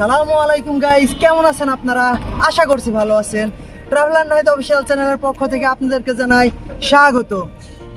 আসসালামু আলাইকুম গাইস কেমন আছেন আপনারা? আশা করছি ভালো আছেন। ট্রাভেলার নাইট অফিসিয়াল চ্যানেলের পক্ষ থেকে আপনাদেরকে জানাই স্বাগত।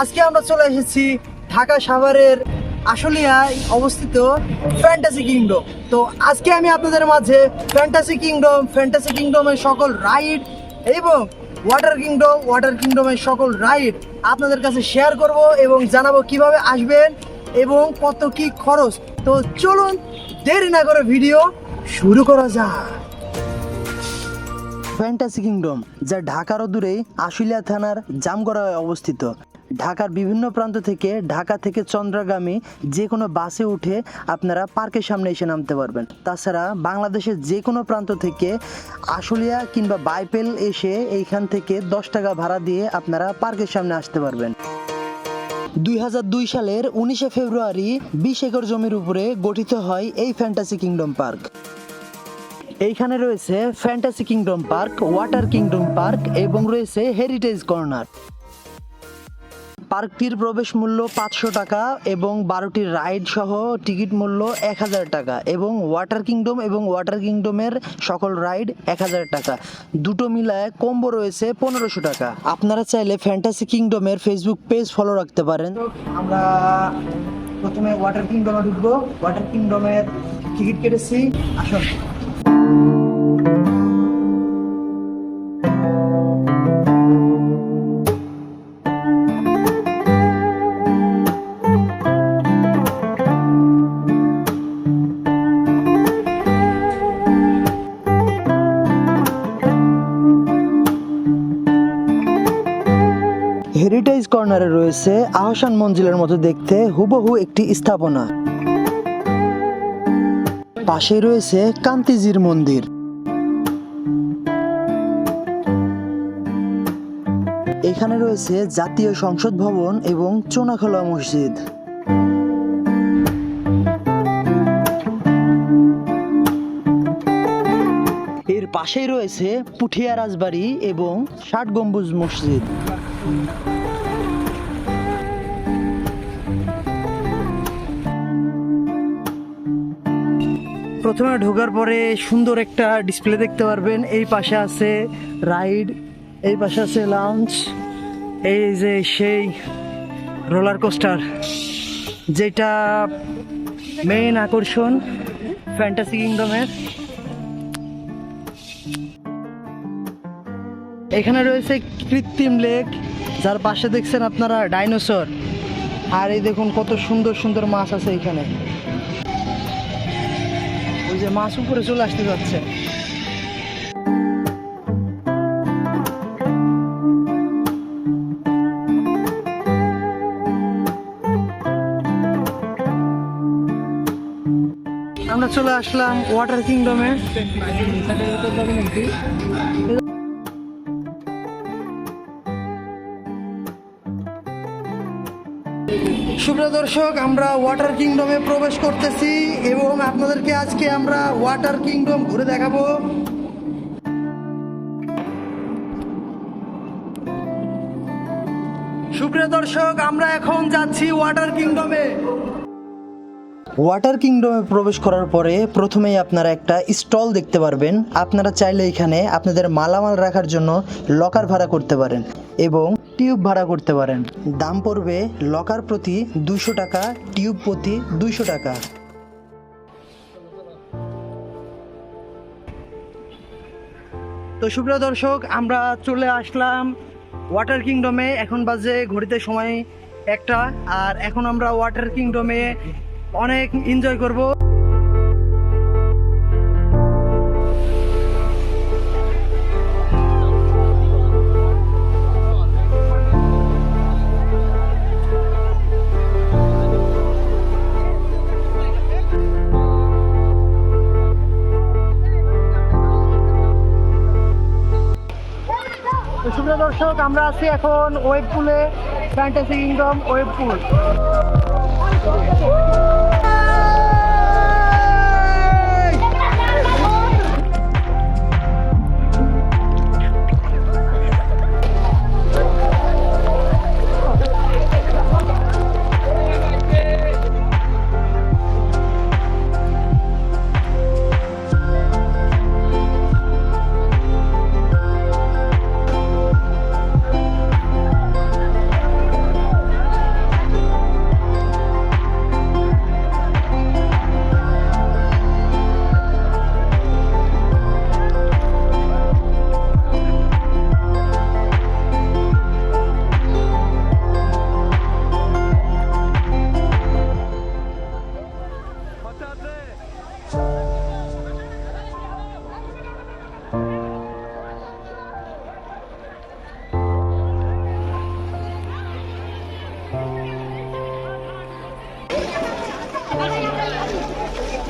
আজকে আমরা চলে এসেছি ঢাকা সাভারের আশুলিয়ায় অবস্থিত ফ্যান্টাসি কিংডম তো আজকে আমি আপনাদের মাঝে ফ্যান্টাসি কিংডম ফ্যান্টাসি কিংডমের সকল রাইড এবং ওয়াটার কিংডম ওয়াটার কিংডমের সকল রাইড আপনাদের কাছে শেয়ার করব এবং জানাব কীভাবে আসবেন এবং কত কি খরচ। তো চলুন, দেরি না করে ভিডিও শুরু করা যাক। ফ্যান্টাসি কিংডম যা ঢাকার দূরেই আশুলিয়া থানার জামগড়ায় অবস্থিত। ঢাকার বিভিন্ন প্রান্ত থেকে ঢাকা থেকে চন্দ্রগামী যে কোনো বাসে উঠে আপনারা পার্কের সামনে এসে নামতে পারবেন। তাছাড়া বাংলাদেশের যে কোনো প্রান্ত থেকে আশুলিয়া কিংবা বাইপেল এসে এইখান থেকে দশ টাকা ভাড়া দিয়ে আপনারা পার্কের সামনে আসতে পারবেন। দুই হাজার দুই সালের উনিশে ফেব্রুয়ারি বিশ একর জমির উপরে গঠিত হয় এই ফ্যান্টাসি কিংডম পার্ক এইখানে রয়েছে Fantasy Kingdom Park Water Kingdom Park এবং রয়েছে হেরিটেজ কর্নার পার্কটির প্রবেশ মূল্য পাঁচশো টাকা এবং বারোটি রাইড সহ টিকিট মূল্য এক হাজার টাকা এবং ওয়াটার কিংডম এবং ওয়াটার কিংডমের সকল রাইড এক হাজার টাকা। দুটো মিলায় কম্বো রয়েছে পনেরোশো টাকা। আপনারা চাইলে ফ্যান্টাসি কিংডমের ফেসবুক পেজ ফলো রাখতে পারেন। আমরা প্রথমে ওয়াটার কিংডমে ঢুকবো। ওয়াটার কিংডমের টিকিট কেটেছি। আসুন। রয়েছে আহসান মঞ্জিলের মতো দেখতে, হুবহু একটি স্থাপনা। পাশে রয়েছে কান্তিজির মন্দির। এখানে রয়েছে জাতীয় সংসদ ভবন এবং চোনাখোলা মসজিদ। এর পাশেই রয়েছে পুঠিয়া রাজবাড়ি এবং ষাট গম্বুজ মসজিদ। প্রথমে ঢোকার পরে সুন্দর একটা ডিসপ্লে দেখতে পারবেন। এই পাশে আছে রাইড এই পাশে আছে লাউঞ্জ এই যে সেই রোলার কোস্টার যেটা মেইন আকর্ষণ ফ্যান্টাসি কিংডমের এখানে রয়েছে কৃত্রিম লেক যার পাশে দেখছেন আপনারা ডাইনোসর আর এই দেখুন কত সুন্দর সুন্দর মাছ আছে এখানে। যে মাছ উপরে চলে আসতে যাচ্ছে। আমরা চলে আসলাম ওয়াটার কিংডমে সুপ্রিয় দর্শক, আমরা ওয়াটার কিংডমে প্রবেশ করতেছি এবং আপনাদেরকে আজকে আমরা ওয়াটার কিংডম ঘুরে দেখাবো। সুপ্রিয় দর্শক, আমরা এখন যাচ্ছি ওয়াটার কিংডমে ওয়াটার কিংডমে প্রবেশ করার পরে প্রথমেই আপনারা একটা স্টল দেখতে পারবেন। আপনারা চাইলে এখানে আপনাদের মালামাল রাখার জন্য লকার ভাড়া করতে পারেন এবং টিউব ভাড়া করতে পারেন। দাম পড়বে লকার প্রতি দুশো টাকা, টিউব প্রতি দুইশো টাকা। তো সুপ্রিয় দর্শক, আমরা চলে আসলাম ওয়াটার কিংডমে এখন বাজে ঘড়িতে সময় একটা, আর এখন আমরা ওয়াটার কিংডমে অনেক এনজয় করব। সুপ্রিয় দর্শক আমরা আছি এখন ওয়েব পুলে ফ্যান্টাসি কিংডম ওয়েব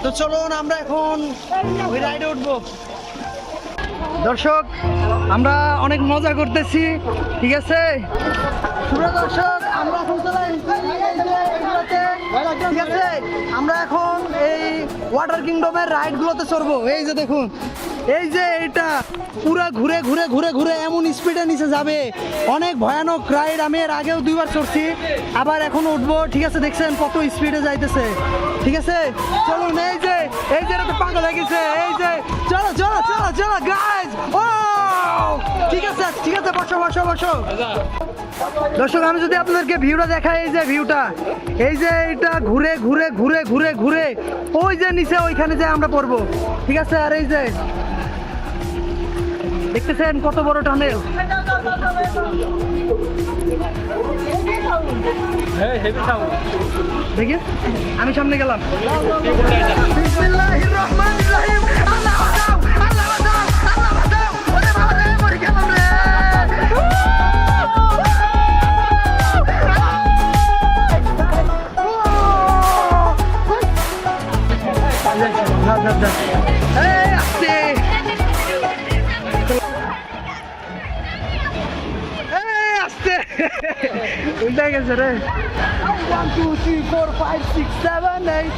তো চলুন, আমরা এখন ওই রাইডে উঠবো। দর্শক, আমরা অনেক মজা করতেছি, ঠিক আছে? দর্শক, আমরা এখন ঠিক আছে, আমরা এখন এই ওয়াটার কিংডমের রাইড গুলোতে চড়বো। এই যে দেখুন, এই যে এটা পুরা ঘুরে ঘুরে ঘুরে ঘুরে এমন স্পিডে নিচে যাবে। অনেক ভয়ানক রাইড আমি এর আগেও দুইবার চড়ছি, আবার এখন উঠবো। ঠিক আছে, দেখছেন কত স্পিডে যাইতেছে। ঠিক আছে, চলুন, এই যে এই যে পাগল গেছে। এই যে, চলো চলো চলো চলো গাইজ ও! ঠিক আছে ঠিক আছে বসো বসো বসো। দর্শক আমি যদি আপনাদেরকে ভিউটা দেখাই এই যে ভিউটা এই যে এটা ঘুরে ঘুরে ঘুরে ঘুরে ঘুরে ওই যে নিচে ওইখানে যে আমরা পড়ব। ঠিক আছে আর এই যে দেখতেছেন কত বড় টানেল? দেখি আমি সামনে গেলাম। এই আস্তে। এই আস্তে। উল্টা গেছে রে। One two three four five six seven eight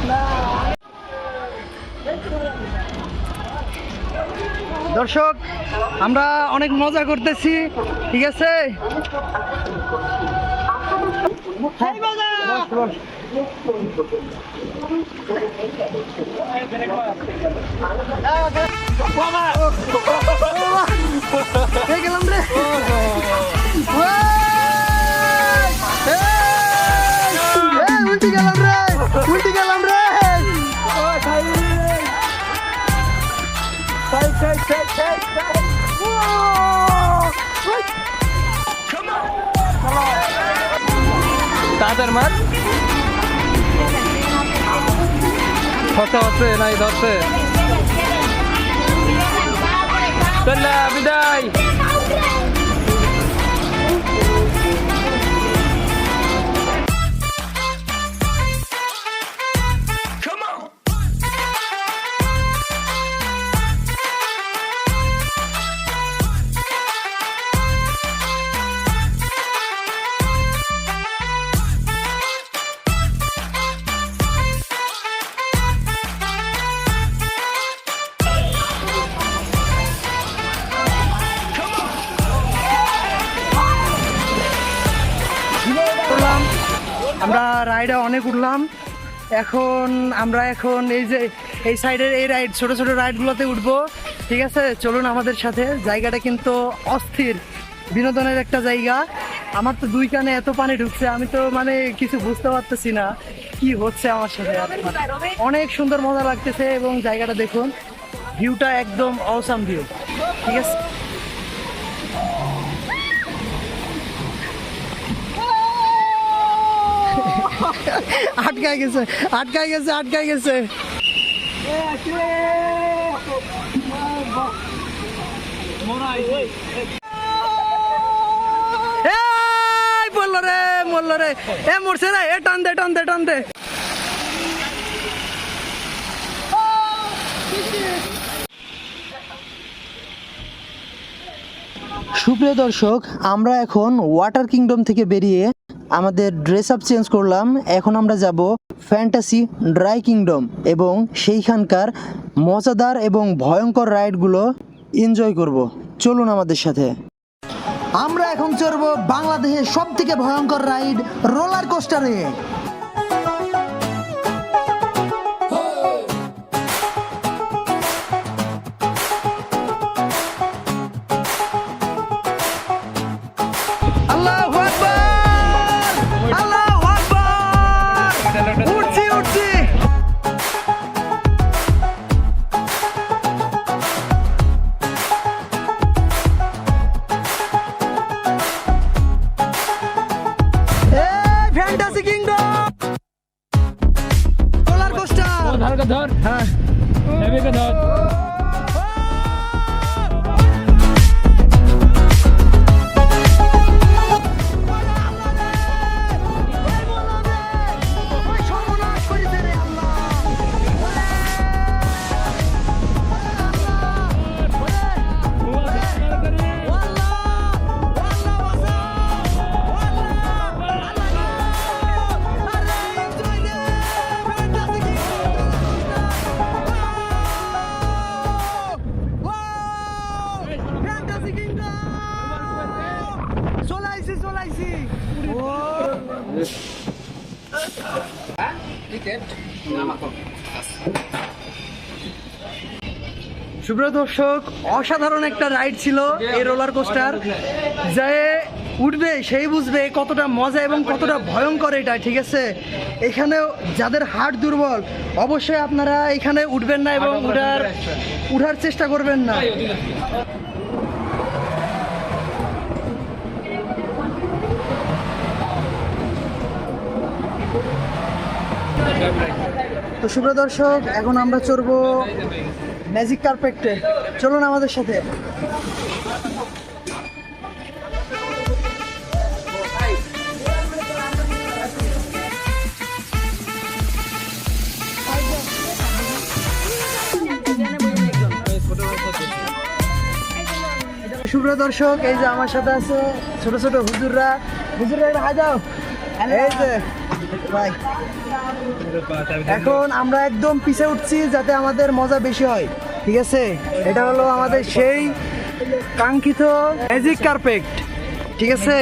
দর্শক আমরা অনেক মজা করতেছি ঠিক আছে? বস, বস। বাবা! এই গেলাম রে ওই! এই! এই, উল্টি গেলাম রে উল্টি গেলাম রে Take, take, take, take, take. Whoa! Wait. তাদের মার হচ্ছে আছে নাই ধরছে বিদায়। এখন আমরা এখন এই যে, এই সাইডের এই রাইড ছোট ছোট রাইডগুলোতে উঠবো। ঠিক আছে? চলুন আমাদের সাথে। জায়গাটা কিন্তু অস্থির। বিনোদনের একটা জায়গা। আমার তো দুই কানে এত পানি ঢুকছে, আমি তো মানে কিছু বুঝতে পারতেছি না কি হচ্ছে আমার সাথে। অনেক সুন্দর মজা লাগতেছে এবং জায়গাটা দেখুন ভিউটা একদম অসাম ভিউ ঠিক আছে? আটকায় গেছে আটকায় গেছে আটকায় গেছে। বলল এ, মরছে দে, টান দে টান দে। সুপ্রিয় দর্শক, আমরা এখন ওয়াটার কিংডম থেকে বেরিয়ে আমাদের ড্রেস আপ চেঞ্জ করলাম, এখন আমরা যাব ফ্যান্টাসি ড্রাই কিংডম এবং সেইখানকার মজাদার এবং ভয়ঙ্কর রাইডগুলো এনজয় করব। চলুন আমাদের সাথে। আমরা এখন চড়ব বাংলাদেশের সবথেকে ভয়ঙ্কর রাইড রোলার কোস্টারে সুপ্রিয় দর্শক অসাধারণ একটা রাইড ছিল এই রোলার কোস্টার। যে উঠবে সেই বুঝবে কতটা মজা এবং কতটা ভয়ঙ্কর এটা ঠিক আছে? এখানে যাদের হার্ট দুর্বল অবশ্যই আপনারা এখানে উঠবেন না এবং উঠার উঠার চেষ্টা করবেন না। তো সুপ্রিয় দর্শক, এখন আমরা চড়বো ম্যাজিক কার্পেটে চলুন আমাদের সাথে। সুপ্রিয় দর্শক, এই যে আমার সাথে আছে ছোট ছোট হুজুররা। এটা হাই এই যে এখন আমরা একদম পিছে উঠছি যাতে আমাদের মজা বেশি হয়, ঠিক আছে? এটা হলো আমাদের সেই কাঙ্ক্ষিত ম্যাজিক কার্পেট ঠিক আছে?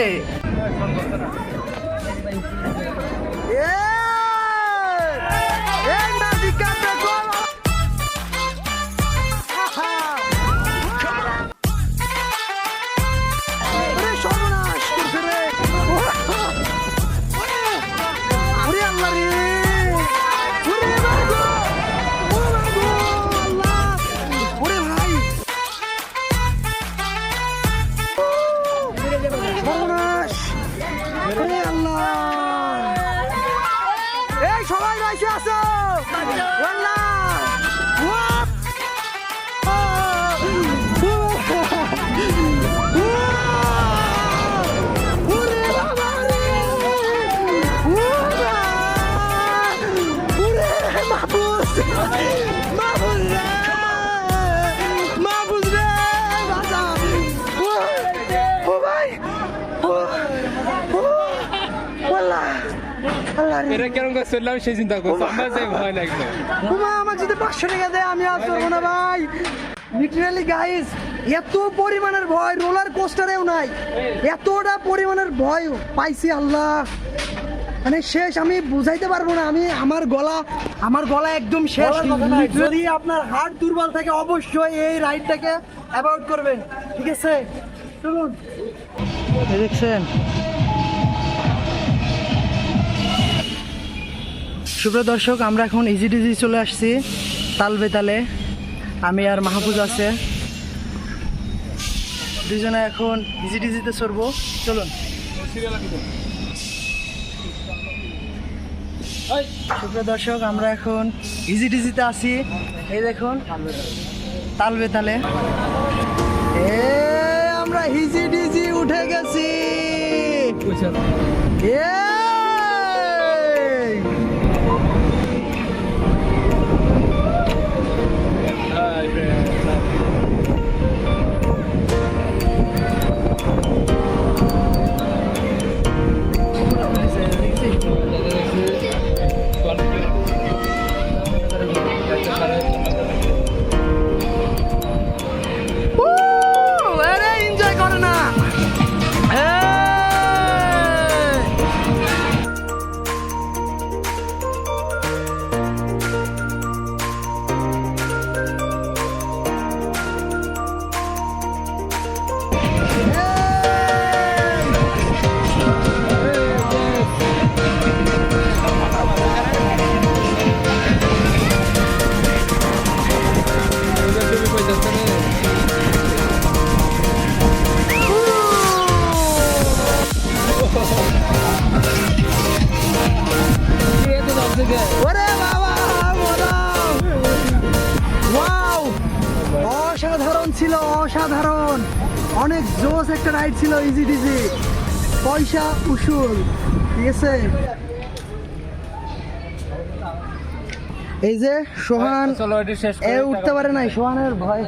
阿完了 এটা কেরম করে চললাম সেই চিন্তা করছি। আমার যে ভয় লাগল। আমার যদি পাঁচশো টাকা দেয় আমি আর চলবো না ভাই। লিটারালি গাইস এত পরিমাণের ভয় রোলার কোস্টারেও নাই। এতটা পরিমাণের ভয় পাইছি আল্লাহ। মানে শেষ আমি বুঝাইতে পারব না আমি আমার গলা আমার গলা একদম শেষ। যদি আপনার হার্ট দুর্বল থাকে অবশ্যই এই রাইডটাকে অ্যাভয়েড করবেন। ঠিক আছে? চলুন। দেখছেন সুপ্রিয় দর্শক, আমরা এখন ইজি ডিজি চলে আসছি তাল। বেতালে আমি আর মাহফুজ আছে। দুজনে এখন ইজি ডিজিতে চড়বো। চলুন। সুপ্রিয় দর্শক, আমরা এখন ইজি ডিজিতে আছি। এই দেখুন তাল। বেতালে এ, আমরা ইজি ডিজি উঠে গেছি। এই! অনেক জোস একটা রাইড ছিল ইজি ডিজি পয়সা উসুল ঠিক আছে এই যে সোহান এ উঠতে পারে নাই। সোহানের ভয়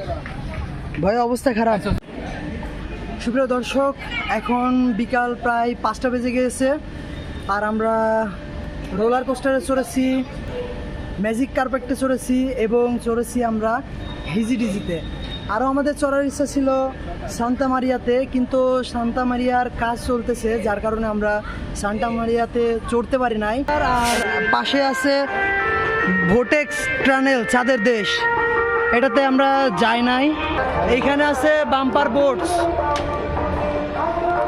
ভয় অবস্থা খারাপ। সুপ্রিয় দর্শক এখন বিকাল প্রায় পাঁচটা বেজে গিয়েছে আর আমরা রোলার কোস্টারে চড়েছি ম্যাজিক কার্পেটে চড়েছি এবং চড়েছি আমরা হিজিডিজিতে। আরও আমাদের চড়ার ইচ্ছা ছিল সান্তা মারিয়াতে, কিন্তু সান্তা মারিয়ার কাজ চলতেছে, যার কারণে আমরা সান্তা মারিয়াতে চড়তে পারি নাই। আর পাশে আছে ভোটেক্স ট্রানেল চাঁদের দেশ। এটাতে আমরা যাই নাই। এইখানে আছে বাম্পার বোটস।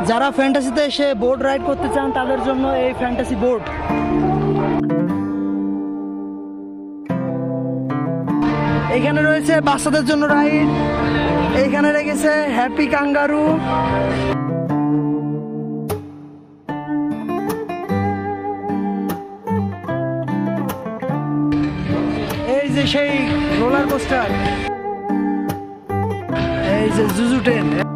যারা ফ্যান্টাসিতে এসে বোট রাইড করতে চান, তাদের জন্য এই ফ্যান্টাসি বোট এখানে রয়েছে বাচ্চাদের জন্য রাইড। এখানে রেখেছে হ্যাপি কাঙ্গারু। এই যে সেই রোলার কোস্টার। এই যে জুজু ট্রেন।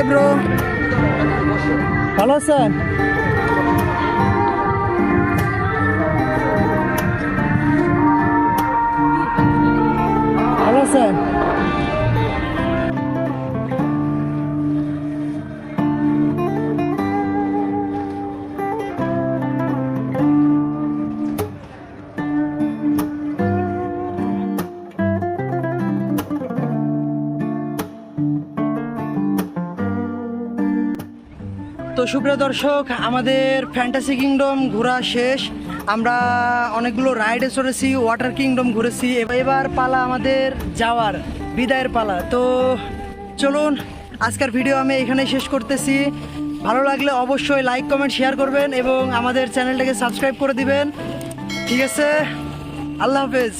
হ্যাঁ ব্রো ভালো আছেন ভালো আছেন তো সুপ্রিয় দর্শক, আমাদের ফ্যান্টাসি কিংডম ঘোরা শেষ। আমরা অনেকগুলো রাইডে চড়েছি ওয়াটার কিংডম ঘুরেছি। এব- এবার পালা আমাদের যাওয়ার, বিদায়ের পালা। তো চলুন, আজকের ভিডিও আমি এখানে শেষ করতেছি। ভালো লাগলে অবশ্যই লাইক কমেন্ট শেয়ার করবেন এবং আমাদের চ্যানেলটাকে সাবস্ক্রাইব করে দিবেন। ঠিক আছে? আল্লাহ হাফেজ।